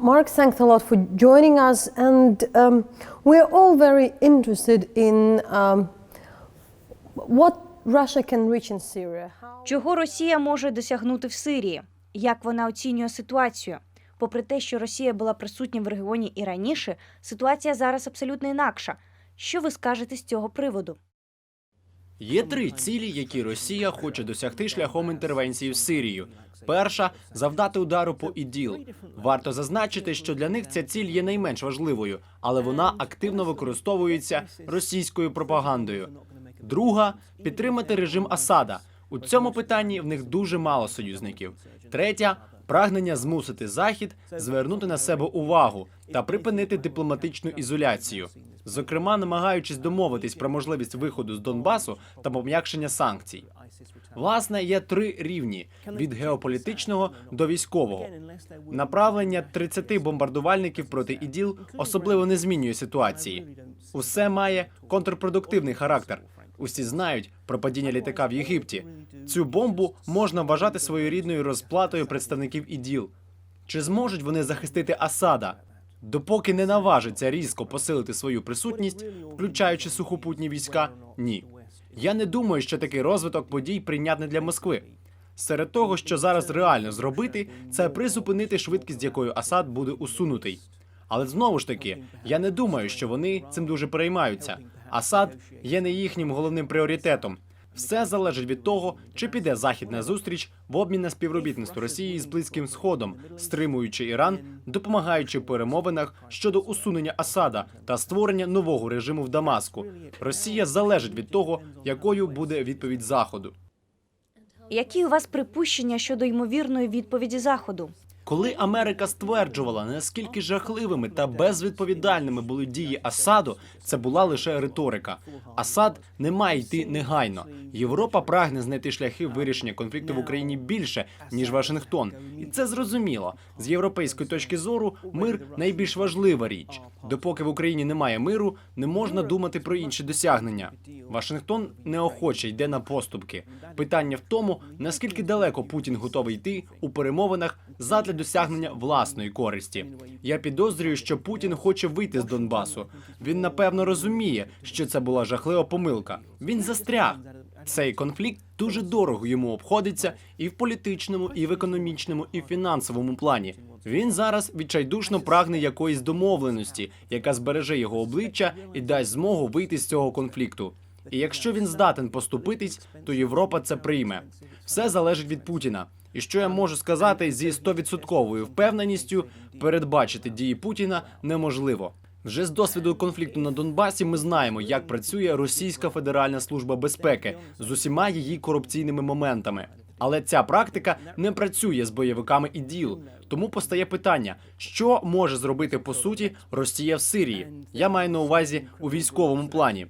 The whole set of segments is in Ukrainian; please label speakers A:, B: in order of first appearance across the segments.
A: Mark, thanks a lot for joining us. And um, we're all very interested in um, what Russia can reach in Syria. How
B: Чого Росія може досягнути в Сирії? Як вона оцінює ситуацію? Попри те, що Росія була присутня в регіоні і раніше, ситуація зараз абсолютно інакша. Що ви скажете з цього приводу?
C: Є три цілі, які Росія хоче досягти шляхом інтервенції в Сирію. Перша завдати удару по іділ. Варто зазначити, що для них ця ціль є найменш важливою, але вона активно використовується російською пропагандою. Друга підтримати режим Асада. У цьому питанні в них дуже мало союзників. Третя прагнення змусити Захід звернути на себе увагу та припинити дипломатичну ізоляцію, зокрема намагаючись домовитись про можливість виходу з Донбасу та пом'якшення санкцій. Власне, є три рівні: від геополітичного до військового. Направлення 30 бомбардувальників проти іділ особливо не змінює ситуації. Усе має контрпродуктивний характер. Усі знають про падіння літака в Єгипті. Цю бомбу можна вважати своєрідною розплатою представників іділ. Чи зможуть вони захистити Асада? Допоки не наважиться різко посилити свою присутність, включаючи сухопутні війська, ні. Я не думаю, що такий розвиток подій прийнятний для Москви. Серед того, що зараз реально зробити, це призупинити швидкість, якою Асад буде усунутий. Але знову ж таки, я не думаю, що вони цим дуже переймаються. Асад є не їхнім головним пріоритетом. Все залежить від того, чи піде захід на зустріч в обмін на співробітництво Росії з Близьким Сходом, стримуючи Іран, допомагаючи перемовинах щодо усунення Асада та створення нового режиму в Дамаску. Росія залежить від того, якою буде відповідь Заходу.
B: Які у вас припущення щодо ймовірної відповіді Заходу?
C: Коли Америка стверджувала, наскільки жахливими та безвідповідальними були дії Асаду, це була лише риторика. Асад не має йти негайно. Європа прагне знайти шляхи вирішення конфлікту в Україні більше ніж Вашингтон, і це зрозуміло. З європейської точки зору мир найбільш важлива річ. Допоки в Україні немає миру, не можна думати про інші досягнення. Вашингтон неохоче йде на поступки. Питання в тому, наскільки далеко Путін готовий йти у перемовинах задля досягнення власної користі. Я підозрюю, що Путін хоче вийти з Донбасу. Він напевно розуміє, що це була жахлива помилка. Він застряг. Цей конфлікт дуже дорого йому обходиться і в політичному, і в економічному, і в фінансовому плані. Він зараз відчайдушно прагне якоїсь домовленості, яка збереже його обличчя і дасть змогу вийти з цього конфлікту. І якщо він здатен поступитись, то Європа це прийме. Все залежить від Путіна. І що я можу сказати зі стовідсотковою впевненістю, передбачити дії Путіна неможливо. Вже з досвіду конфлікту на Донбасі ми знаємо, як працює Російська Федеральна служба безпеки з усіма її корупційними моментами. Але ця практика не працює з бойовиками іділ. Тому постає питання, що може зробити по суті Росія в Сирії. Я маю на увазі у військовому плані.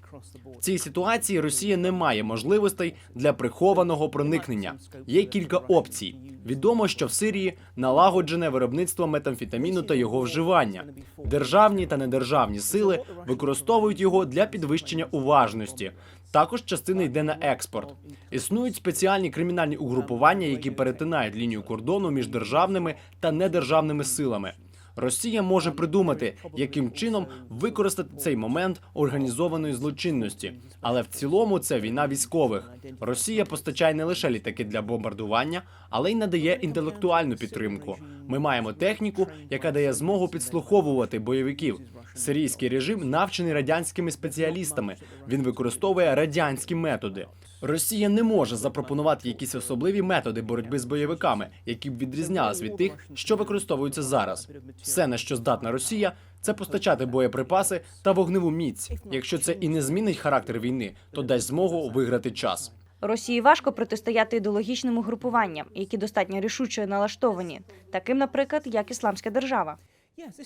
C: В цій ситуації Росія не має можливостей для прихованого проникнення. Є кілька опцій. Відомо, що в Сирії налагоджене виробництво метамфетаміну та його вживання. Державні та недержавні сили використовують його для підвищення уважності. Також частина йде на експорт. Існують спеціальні кримінальні угрупування, які перетинають лінію кордону між державними та недержавними силами. Росія може придумати, яким чином використати цей момент організованої злочинності, але в цілому це війна військових. Росія постачає не лише літаки для бомбардування, але й надає інтелектуальну підтримку. Ми маємо техніку, яка дає змогу підслуховувати бойовиків. Сирійський режим навчений радянськими спеціалістами. Він використовує радянські методи. Росія не може запропонувати якісь особливі методи боротьби з бойовиками, які б відрізнялись від тих, що використовуються зараз. Все, на що здатна Росія, це постачати боєприпаси та вогневу міць. Якщо це і не змінить характер війни, то дасть змогу виграти час.
B: Росії важко протистояти ідеологічним угрупуванням, які достатньо рішуче налаштовані, таким, наприклад, як Ісламська держава.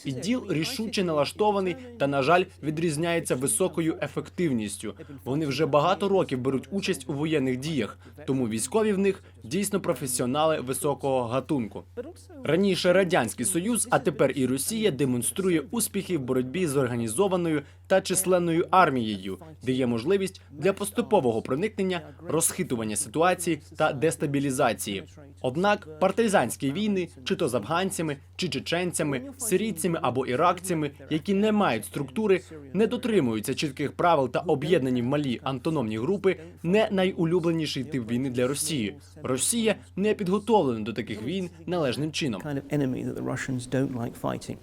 C: Іділ рішуче налаштований та, на жаль, відрізняється високою ефективністю. Вони вже багато років беруть участь у воєнних діях, тому військові в них дійсно професіонали високого гатунку. Раніше радянський союз, а тепер і Росія демонструє успіхи в боротьбі з організованою та численною армією, де є можливість для поступового проникнення, розхитування ситуації та дестабілізації. Однак партизанські війни, чи то з афганцями, чи чеченцями, сирійцями або іракцями, які не мають структури, не дотримуються чітких правил та об'єднані в малі антономні групи, не найулюбленіший тип війни для Росії. Росія не підготовлена до таких війн належним чином.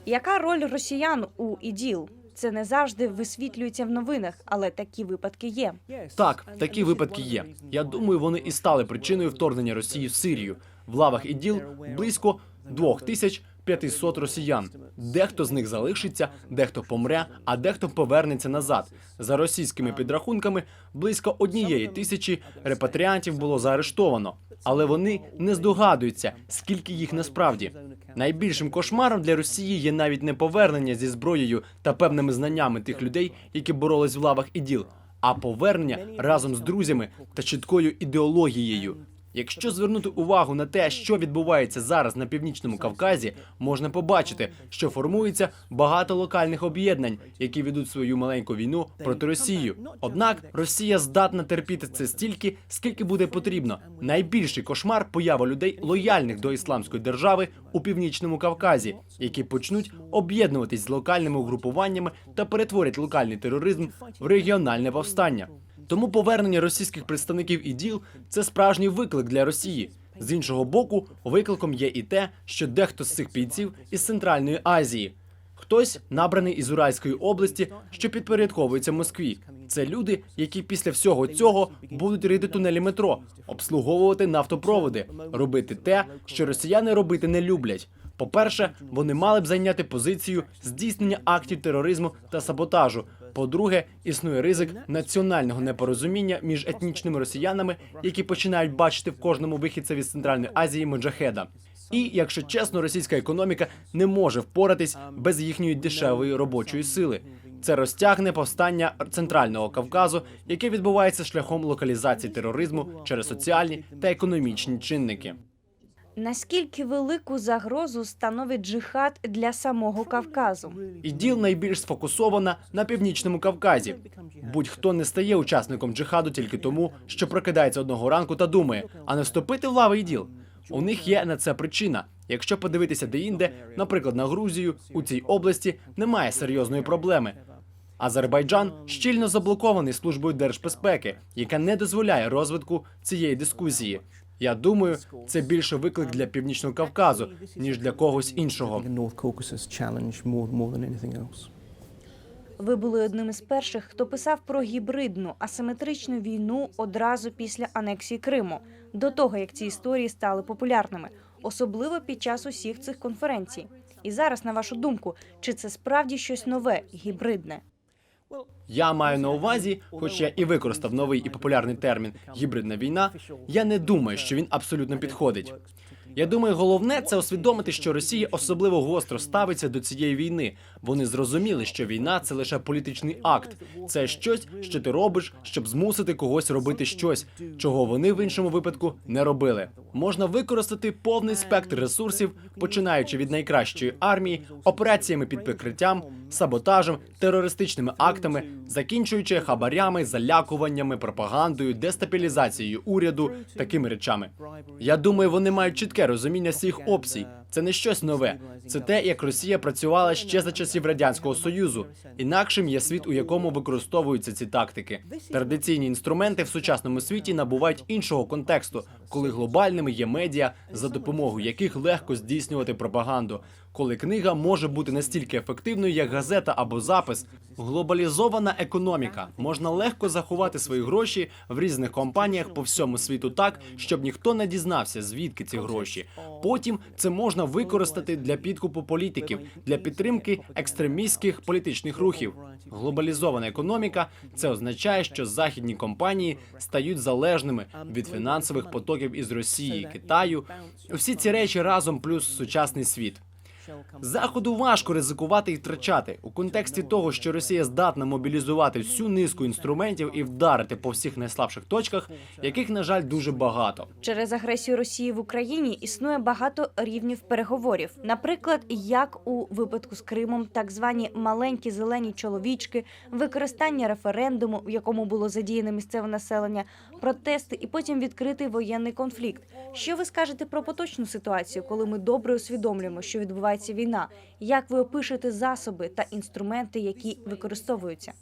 B: Яка роль росіян у іділ? Це не завжди висвітлюється в новинах, але такі випадки є.
C: Так, такі випадки є. Я думаю, вони і стали причиною вторгнення Росії в Сирію. В лавах іділ близько 2500 росіян. Дехто з них залишиться, дехто помре, а дехто повернеться назад. За російськими підрахунками, близько однієї тисячі репатріантів було заарештовано. Але вони не здогадуються, скільки їх насправді. Найбільшим кошмаром для Росії є навіть не повернення зі зброєю та певними знаннями тих людей, які боролись в лавах іділ, а повернення разом з друзями та чіткою ідеологією. Якщо звернути увагу на те, що відбувається зараз на північному Кавказі, можна побачити, що формується багато локальних об'єднань, які ведуть свою маленьку війну проти Росії. Однак Росія здатна терпіти це стільки, скільки буде потрібно. Найбільший кошмар поява людей лояльних до ісламської держави у північному Кавказі, які почнуть об'єднуватись з локальними угрупуваннями та перетворять локальний тероризм в регіональне повстання. Тому повернення російських представників іділ це справжній виклик для Росії. З іншого боку, викликом є і те, що дехто з цих бійців із Центральної Азії. Хтось набраний із Уральської області, що підпорядковується Москві. Це люди, які після всього цього будуть рити тунелі метро, обслуговувати нафтопроводи, робити те, що росіяни робити не люблять. По-перше, вони мали б зайняти позицію здійснення актів тероризму та саботажу. По-друге, існує ризик національного непорозуміння між етнічними росіянами, які починають бачити в кожному вихідцеві з Центральної Азії Моджахеда. І, якщо чесно, російська економіка не може впоратись без їхньої дешевої робочої сили. Це розтягне повстання центрального Кавказу, яке відбувається шляхом локалізації тероризму через соціальні та економічні чинники.
B: Наскільки велику загрозу становить джихад для самого Кавказу?
C: Іділ найбільш сфокусована на північному Кавказі. Будь-хто не стає учасником джихаду тільки тому, що прокидається одного ранку та думає, а не вступити в лави іділ. У них є на це причина. Якщо подивитися де-інде, наприклад, на Грузію, у цій області немає серйозної проблеми. Азербайджан щільно заблокований службою держбезпеки, яка не дозволяє розвитку цієї дискусії. Я думаю, це більше виклик для північного Кавказу ніж для когось іншого.
B: Ви були одним із перших, хто писав про гібридну асиметричну війну одразу після анексії Криму, до того як ці історії стали популярними, особливо під час усіх цих конференцій. І зараз, на вашу думку, чи це справді щось нове, гібридне?
C: Я маю на увазі, хоч я і використав новий і популярний термін гібридна війна. Я не думаю, що він абсолютно підходить. Я думаю, головне це усвідомити, що Росія особливо гостро ставиться до цієї війни. Вони зрозуміли, що війна це лише політичний акт. Це щось, що ти робиш, щоб змусити когось робити щось, чого вони в іншому випадку не робили. Можна використати повний спектр ресурсів, починаючи від найкращої армії, операціями під прикриттям, саботажем, терористичними актами, закінчуючи хабарями, залякуваннями, пропагандою, дестабілізацією уряду, такими речами. Я думаю, вони мають чітке розуміння всіх опцій. Це не щось нове. Це те, як Росія працювала ще за часів радянського союзу. Інакшим є світ, у якому використовуються ці тактики. Традиційні інструменти в сучасному світі набувають іншого контексту, коли глобальними є медіа, за допомогою яких легко здійснювати пропаганду. Коли книга може бути настільки ефективною, як газета або запис, глобалізована економіка можна легко заховати свої гроші в різних компаніях по всьому світу так, щоб ніхто не дізнався, звідки ці гроші. Потім це можна використати для підкупу політиків, для підтримки екстремістських політичних рухів. Глобалізована економіка це означає, що західні компанії стають залежними від фінансових потоків із Росії, Китаю. Всі ці речі разом плюс сучасний світ. Заходу важко ризикувати і втрачати у контексті того, що Росія здатна мобілізувати всю низку інструментів і вдарити по всіх найслабших точках, яких на жаль дуже багато.
B: Через агресію Росії в Україні існує багато рівнів переговорів. Наприклад, як у випадку з Кримом, так звані маленькі зелені чоловічки, використання референдуму, в якому було задіяне місцеве населення, протести і потім відкритий воєнний конфлікт. Що ви скажете про поточну ситуацію, коли ми добре усвідомлюємо, що відбувається війна? Як ви опишете засоби та інструменти, які використовуються?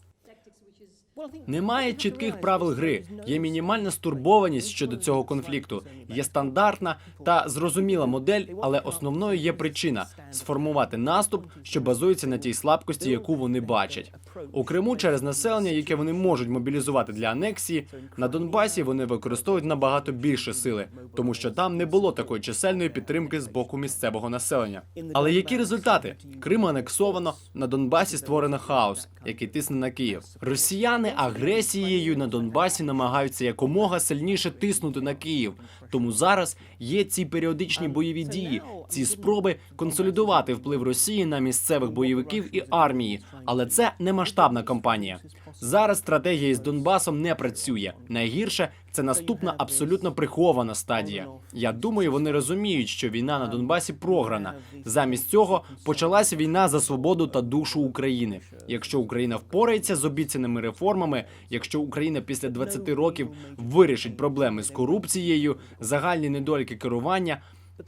C: Немає чітких правил гри. Є мінімальна стурбованість щодо цього конфлікту. Є стандартна та зрозуміла модель, але основною є причина сформувати наступ, що базується на тій слабкості, яку вони бачать. У Криму через населення, яке вони можуть мобілізувати для анексії, на Донбасі вони використовують набагато більше сили, тому що там не було такої чисельної підтримки з боку місцевого населення. Але які результати? Крим анексовано на Донбасі створено хаос, який тисне на Київ. Росіяни агресією на Донбасі намагаються якомога сильніше тиснути на Київ. Тому зараз є ці періодичні бойові дії, ці спроби консолідувати вплив Росії на місцевих бойовиків і армії. Але це не масштабна кампанія. Зараз стратегія із Донбасом не працює. Найгірше це наступна абсолютно прихована стадія. Я думаю, вони розуміють, що війна на Донбасі програна. Замість цього почалася війна за свободу та душу України. Якщо Україна впорається з обіцяними реформами, якщо Україна після 20 років вирішить проблеми з корупцією, загальні недоліки керування,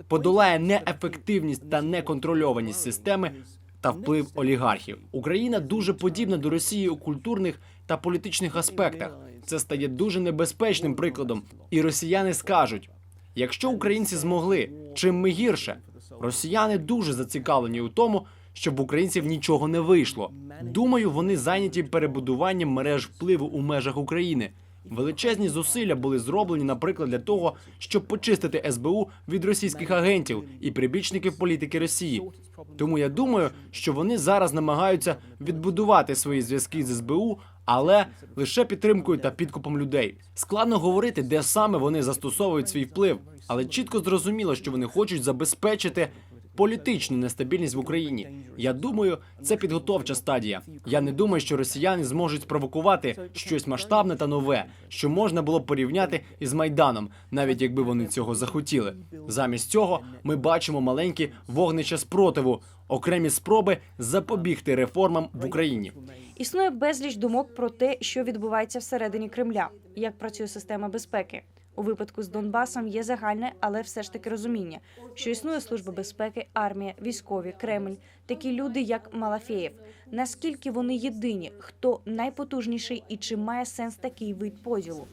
C: подолає неефективність та неконтрольованість системи. Та вплив олігархів Україна дуже подібна до Росії у культурних та політичних аспектах. Це стає дуже небезпечним прикладом. І росіяни скажуть: якщо українці змогли, чим ми гірше? Росіяни дуже зацікавлені у тому, щоб українців нічого не вийшло. Думаю, вони зайняті перебудуванням мереж впливу у межах України. Величезні зусилля були зроблені, наприклад, для того, щоб почистити СБУ від російських агентів і прибічників політики Росії. Тому я думаю, що вони зараз намагаються відбудувати свої зв'язки з СБУ, але лише підтримкою та підкупом людей. Складно говорити, де саме вони застосовують свій вплив, але чітко зрозуміло, що вони хочуть забезпечити політичну нестабільність в Україні. Я думаю, це підготовча стадія. Я не думаю, що росіяни зможуть спровокувати щось масштабне та нове, що можна було б порівняти із майданом, навіть якби вони цього захотіли. Замість цього ми бачимо маленькі вогнища спротиву, окремі спроби запобігти реформам в Україні.
B: Існує безліч думок про те, що відбувається всередині Кремля, як працює система безпеки. У випадку з Донбасом є загальне, але все ж таки розуміння, що існує служба безпеки, армія, військові, Кремль, такі люди, як Малафєєв. Наскільки вони єдині, хто найпотужніший і чи має сенс такий вид поділу?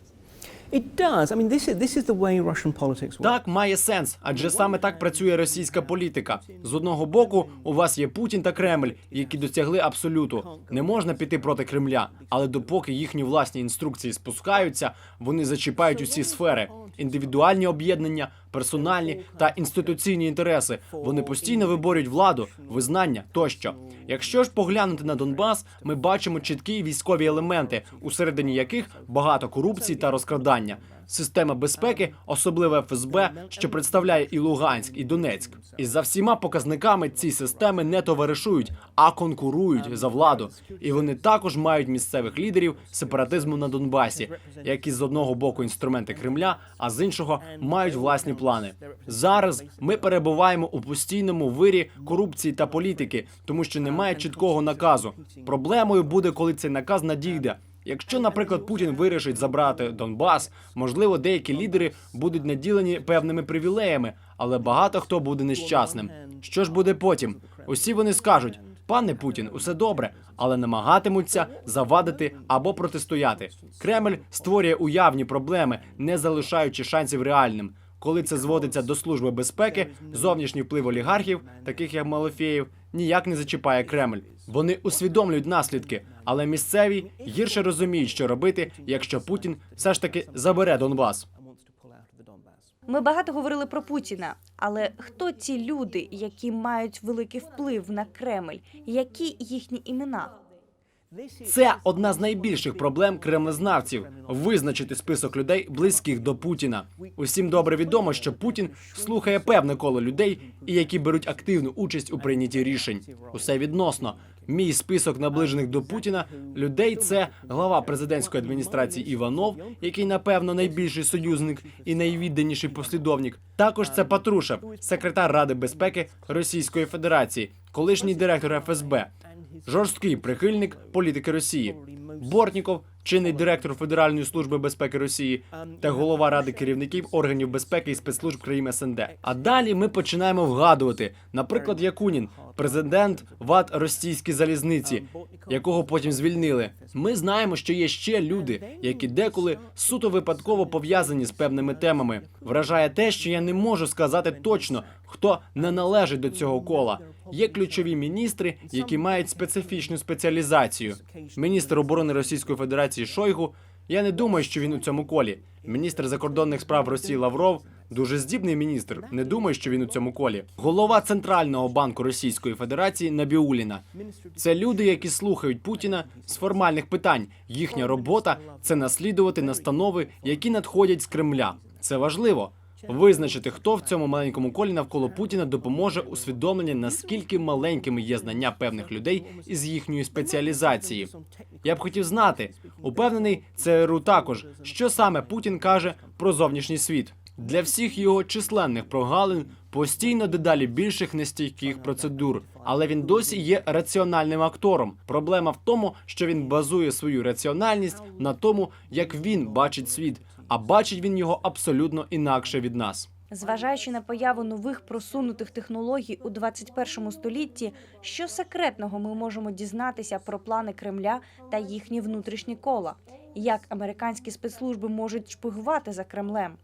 D: It does. I mean, this is, this is the way Russian politics works.
C: Так має сенс, адже саме так працює російська політика. З одного боку, у вас є Путін та Кремль, які досягли абсолюту. Не можна піти проти Кремля, але допоки їхні власні інструкції спускаються, вони зачіпають усі сфери: індивідуальні об'єднання, персональні та інституційні інтереси. Вони постійно виборюють владу, визнання тощо. Якщо ж поглянути на Донбас, ми бачимо чіткі військові елементи, усередині яких багато корупції та розкрадання. Система безпеки, особливо ФСБ, що представляє і Луганськ, і Донецьк. І за всіма показниками ці системи не товаришують, а конкурують за владу. І вони також мають місцевих лідерів сепаратизму на Донбасі, які з одного боку інструменти Кремля, а з іншого мають власні плани. Зараз ми перебуваємо у постійному вирі корупції та політики, тому що немає чіткого наказу. Проблемою буде, коли цей наказ надійде. Якщо, наприклад, Путін вирішить забрати Донбас, можливо, деякі лідери будуть наділені певними привілеями, але багато хто буде нещасним. Що ж буде потім? Усі вони скажуть: пане Путін, усе добре, але намагатимуться завадити або протистояти. Кремль створює уявні проблеми, не залишаючи шансів реальним. Коли це зводиться до служби безпеки, зовнішній вплив олігархів, таких як Малофєєв, ніяк не зачіпає Кремль. Вони усвідомлюють наслідки, але місцеві гірше розуміють, що робити, якщо Путін все ж таки забере Донбас.
B: Ми багато говорили про Путіна, але хто ці люди, які мають великий вплив на Кремль? Які їхні імена?
C: Це одна з найбільших проблем кремлезнавців визначити список людей близьких до Путіна. Усім добре відомо, що Путін слухає певне коло людей, і які беруть активну участь у прийнятті рішень. Усе відносно. Мій список наближених до Путіна людей це глава президентської адміністрації Іванов, який напевно найбільший союзник і найвідданіший послідовник. Також це Патрушев, секретар Ради безпеки Російської Федерації, колишній директор ФСБ, жорсткий прихильник політики Росії. Бортніков, чинний директор Федеральної служби безпеки Росії та голова ради керівників органів безпеки і спецслужб країн СНД. А далі ми починаємо вгадувати, наприклад, Якунін, президент ВАД Російській залізниці, якого потім звільнили. Ми знаємо, що є ще люди, які деколи суто випадково пов'язані з певними темами. Вражає те, що я не можу сказати точно, хто не належить до цього кола. Є ключові міністри, які мають специфічну спеціалізацію. Міністр оборони Російської Федерації Шойгу. Я не думаю, що він у цьому колі. Міністр закордонних справ Росії Лавров дуже здібний міністр. Не думаю, що він у цьому колі. Голова центрального банку Російської Федерації Набіуліна. Це люди, які слухають Путіна з формальних питань. Їхня робота це наслідувати настанови, які надходять з Кремля. Це важливо. Визначити, хто в цьому маленькому колі навколо Путіна допоможе усвідомленні, наскільки маленькими є знання певних людей із їхньої спеціалізації. Я б хотів знати, упевнений ЦРУ також, що саме Путін каже про зовнішній світ. Для всіх його численних прогалин постійно дедалі більших нестійких процедур, але він досі є раціональним актором. Проблема в тому, що він базує свою раціональність на тому, як він бачить світ, а бачить він його абсолютно інакше від нас.
B: Зважаючи на появу нових просунутих технологій у 21 столітті, що секретного ми можемо дізнатися про плани Кремля та їхні внутрішні кола? Як американські спецслужби можуть шпигувати за Кремлем?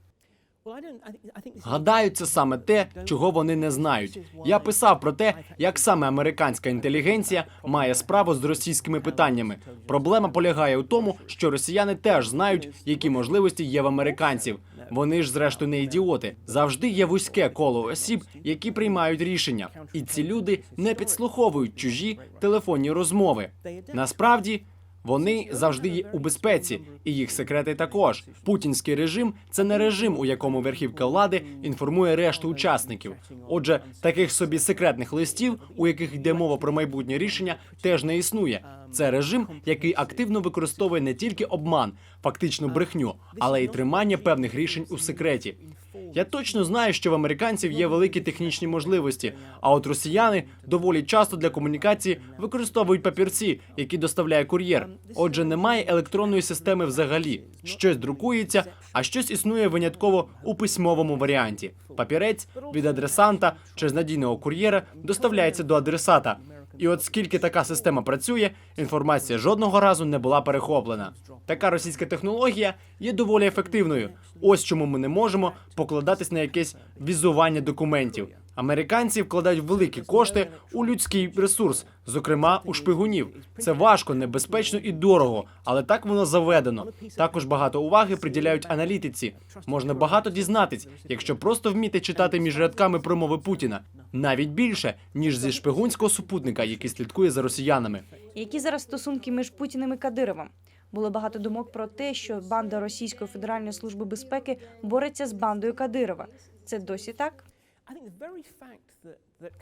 C: Гадаю, це саме те, чого вони не знають. Я писав про те, як саме американська інтелігенція має справу з російськими питаннями. Проблема полягає у тому, що росіяни теж знають, які можливості є в американців. Вони ж, зрештою, не ідіоти. Завжди є вузьке коло осіб, які приймають рішення, і ці люди не підслуховують чужі телефонні розмови. Насправді. Вони завжди є у безпеці, і їх секрети також. Путінський режим це не режим, у якому верхівка влади інформує решту учасників. Отже, таких собі секретних листів, у яких йде мова про майбутнє рішення, теж не існує. Це режим, який активно використовує не тільки обман, фактичну брехню, але й тримання певних рішень у секреті. Я точно знаю, що в американців є великі технічні можливості, а от росіяни доволі часто для комунікації використовують папірці, які доставляє кур'єр. Отже, немає електронної системи взагалі. Щось друкується, а щось існує винятково у письмовому варіанті. Папірець від адресанта через надійного кур'єра доставляється до адресата. І от скільки така система працює, інформація жодного разу не була перехоплена. Така російська технологія є доволі ефективною. Ось чому ми не можемо покладатись на якесь візування документів. Американці вкладають великі кошти у людський ресурс, зокрема у шпигунів. Це важко, небезпечно і дорого, але так воно заведено. Також багато уваги приділяють аналітиці. Можна багато дізнатись, якщо просто вміти читати між рядками промови Путіна, навіть більше ніж зі шпигунського супутника, який слідкує за росіянами.
B: Які зараз стосунки між Путіним і Кадировим? Було багато думок про те, що банда Російської Федеральної служби безпеки бореться з бандою Кадирова. Це досі так?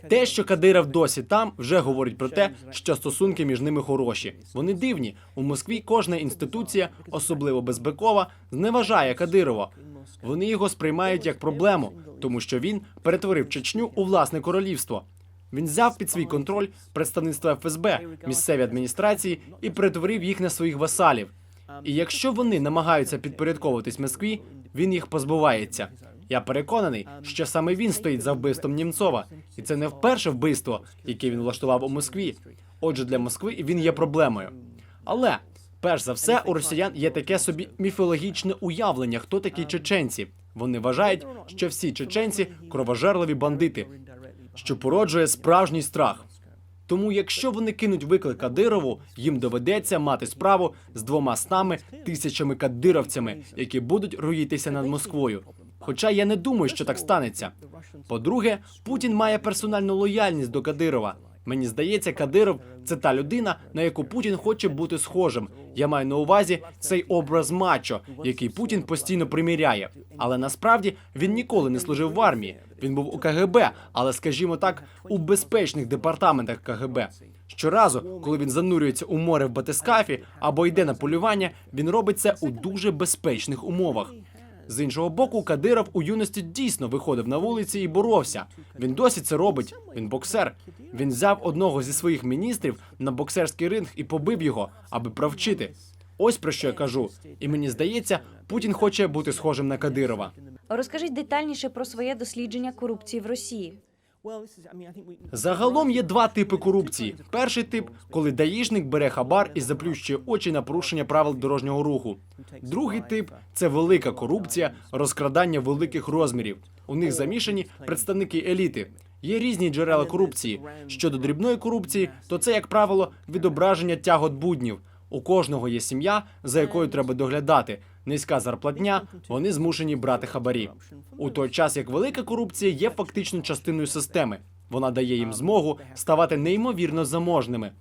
C: Те, що Кадиров досі там, вже говорить про те, що стосунки між ними хороші. Вони дивні. У Москві кожна інституція, особливо безпекова, зневажає Кадирова. Вони його сприймають як проблему, тому що він перетворив Чечню у власне королівство. Він взяв під свій контроль представництво ФСБ, місцеві адміністрації і перетворив їх на своїх васалів. І якщо вони намагаються підпорядковуватись Москві, він їх позбувається. Я переконаний, що саме він стоїть за вбивством Німцова, і це не вперше вбивство, яке він влаштував у Москві. Отже, для Москви він є проблемою. Але перш за все, у росіян є таке собі міфологічне уявлення, хто такі чеченці. Вони вважають, що всі чеченці кровожерливі бандити, що породжує справжній страх. Тому, якщо вони кинуть виклик Кадирову, їм доведеться мати справу з двома стами тисячами кадировцями, які будуть руїтися над Москвою. Хоча я не думаю, що так станеться. По-друге, Путін має персональну лояльність до Кадирова. Мені здається, Кадиров це та людина, на яку Путін хоче бути схожим. Я маю на увазі цей образ мачо, який Путін постійно приміряє. Але насправді він ніколи не служив в армії. Він був у КГБ, але, скажімо так, у безпечних департаментах КГБ. Щоразу, коли він занурюється у море в батискафі або йде на полювання, він робить це у дуже безпечних умовах. З іншого боку, Кадиров у юності дійсно виходив на вулиці і боровся. Він досі це робить. Він боксер. Він взяв одного зі своїх міністрів на боксерський ринг і побив його, аби провчити. Ось про що я кажу. І мені здається, Путін хоче бути схожим на Кадирова.
B: Розкажіть детальніше про своє дослідження корупції в Росії.
C: Загалом є два типи корупції. Перший тип, коли даїшник бере хабар і заплющує очі на порушення правил дорожнього руху. Другий тип це велика корупція, розкрадання великих розмірів. У них замішані представники еліти. Є різні джерела корупції. Щодо дрібної корупції, то це, як правило, відображення тягот буднів. У кожного є сім'я, за якою треба доглядати. Низька зарплатня, вони змушені брати хабарі. У той час як велика корупція є фактично частиною системи. Вона дає їм змогу ставати неймовірно заможними.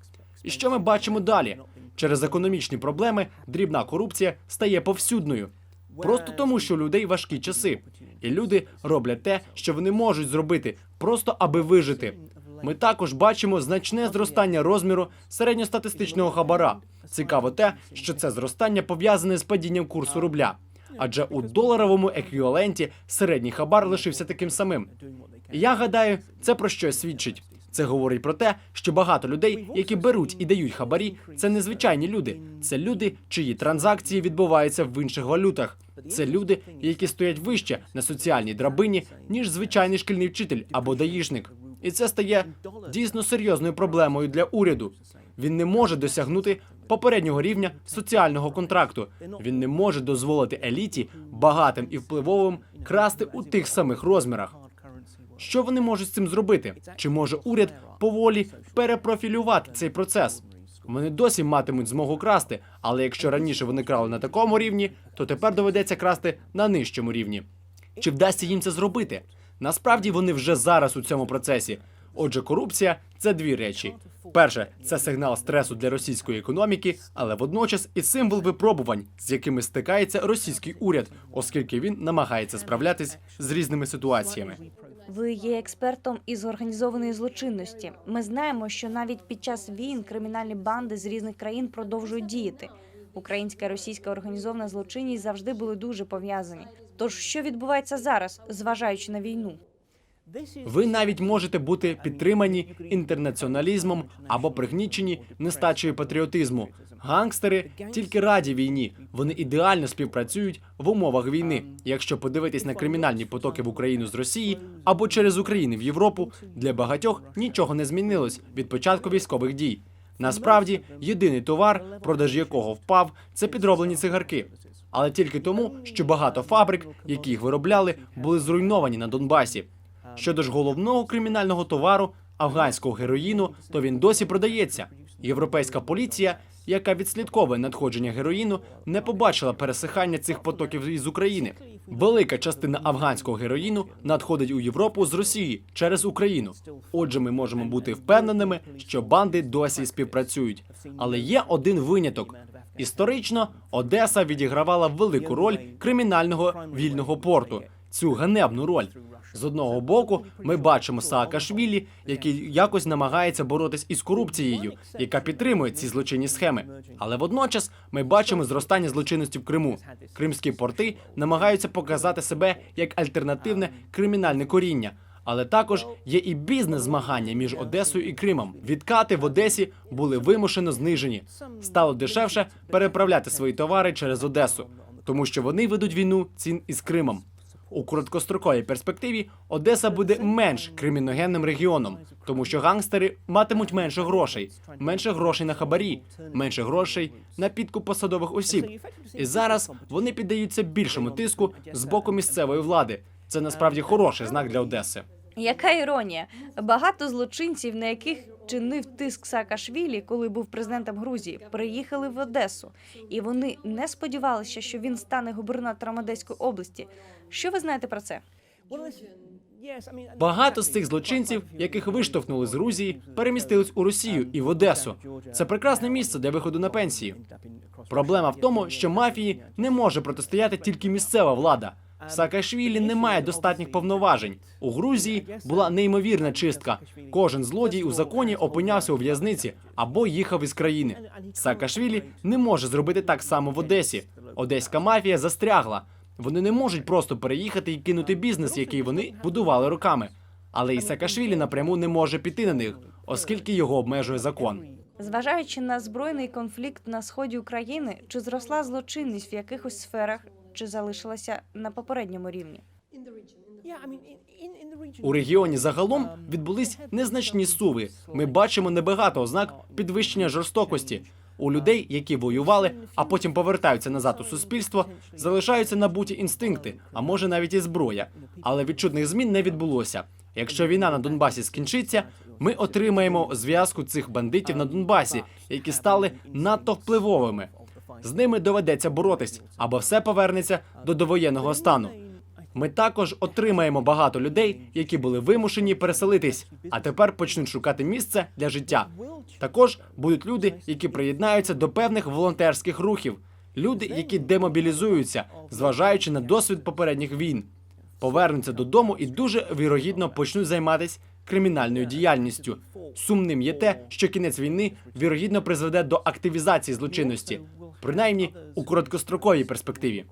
C: І що ми бачимо далі? Через економічні проблеми дрібна корупція стає повсюдною. Просто тому, що у людей важкі часи, і люди роблять те, що вони можуть зробити, просто аби вижити. Ми також бачимо значне зростання розміру середньостатистичного хабара. Цікаво те, що це зростання пов'язане з падінням курсу рубля. Адже у доларовому еквіваленті середній хабар лишився таким самим. І я гадаю, це про що свідчить. Це говорить про те, що багато людей, які беруть і дають хабарі, це незвичайні люди. Це люди, чиї транзакції відбуваються в інших валютах. Це люди, які стоять вище на соціальній драбині, ніж звичайний шкільний вчитель або даїшник. І це стає дійсно серйозною проблемою для уряду. Він не може досягнути попереднього рівня соціального контракту. Він не може дозволити еліті, багатим і впливовим, красти у тих самих розмірах. Що вони можуть з цим зробити? Чи може уряд поволі перепрофілювати цей процес? Вони досі матимуть змогу красти, але якщо раніше вони крали на такому рівні, то тепер доведеться красти на нижчому рівні. Чи вдасться їм це зробити? Насправді вони вже зараз у цьому процесі. Отже, корупція це дві речі. Перше, це сигнал стресу для російської економіки, але водночас і символ випробувань, з якими стикається російський уряд, оскільки він намагається справлятись з різними ситуаціями.
B: Ви є експертом із організованої злочинності. Ми знаємо, що навіть під час війн кримінальні банди з різних країн продовжують діяти. Українська російська організована злочинність завжди були дуже пов'язані. Тож що відбувається зараз, зважаючи на війну?
C: Ви навіть можете бути підтримані інтернаціоналізмом або пригнічені нестачею патріотизму. Гангстери тільки раді війні. Вони ідеально співпрацюють в умовах війни. Якщо подивитись на кримінальні потоки в Україну з Росії або через Україну в Європу, для багатьох нічого не змінилось від початку військових дій. Насправді, єдиний товар, продаж якого впав, це підроблені цигарки. Але тільки тому, що багато фабрик, які їх виробляли, були зруйновані на Донбасі. Щодо ж головного кримінального товару афганського героїну, то він досі продається. Європейська поліція, яка відслідковує надходження героїну, не побачила пересихання цих потоків із України. Велика частина афганського героїну надходить у Європу з Росії через Україну. Отже, ми можемо бути впевненими, що банди досі співпрацюють. Але є один виняток. Історично Одеса відігравала велику роль кримінального вільного порту. Цю ганебну роль. З одного боку, ми бачимо Саакашвілі, який якось намагається боротись із корупцією, яка підтримує ці злочинні схеми. Але водночас ми бачимо зростання злочинності в Криму. Кримські порти намагаються показати себе як альтернативне кримінальне коріння. Але також є і бізнес змагання між Одесою і Кримом. Відкати в Одесі були вимушено знижені. Стало дешевше переправляти свої товари через Одесу, тому що вони ведуть війну цін із Кримом. У короткостроковій перспективі Одеса буде менш криміногенним регіоном, тому що гангстери матимуть менше грошей, менше грошей на хабарі, менше грошей на підкуп посадових осіб. І зараз вони піддаються більшому тиску з боку місцевої влади. Це насправді хороший знак для Одеси.
B: Яка іронія? Багато злочинців, на яких чинив тиск Саакашвілі, коли був президентом Грузії, приїхали в Одесу, і вони не сподівалися, що він стане губернатором Одеської області. Що ви знаєте про це?
C: Багато з цих злочинців, яких виштовхнули з Грузії, перемістились у Росію і в Одесу. Це прекрасне місце для виходу на пенсії. Проблема в тому, що мафії не може протистояти тільки місцева влада. Саакашвілі не має достатніх повноважень. У Грузії була неймовірна чистка. Кожен злодій у законі опинявся у в'язниці або їхав із країни. Саакашвілі не може зробити так само в Одесі. Одеська мафія застрягла. Вони не можуть просто переїхати і кинути бізнес, який вони будували роками. Але і Саакашвілі напряму не може піти на них, оскільки його обмежує закон.
B: Зважаючи на збройний конфлікт на сході України, чи зросла злочинність в якихось сферах, чи залишилася на попередньому рівні?
C: У регіоні загалом відбулись незначні суви. Ми бачимо небагато ознак підвищення жорстокості. У людей, які воювали, а потім повертаються назад у суспільство, залишаються набуті інстинкти, а може навіть і зброя. Але відчутних змін не відбулося. Якщо війна на Донбасі скінчиться, ми отримаємо зв'язку цих бандитів на Донбасі, які стали надто впливовими. З ними доведеться боротись, або все повернеться до довоєнного стану. Ми також отримаємо багато людей, які були вимушені переселитись, а тепер почнуть шукати місце для життя. Також будуть люди, які приєднаються до певних волонтерських рухів, люди, які демобілізуються, зважаючи на досвід попередніх війн, повернуться додому і дуже вірогідно почнуть займатися кримінальною діяльністю. Сумним є те, що кінець війни вірогідно призведе до активізації злочинності, принаймні у короткостроковій перспективі.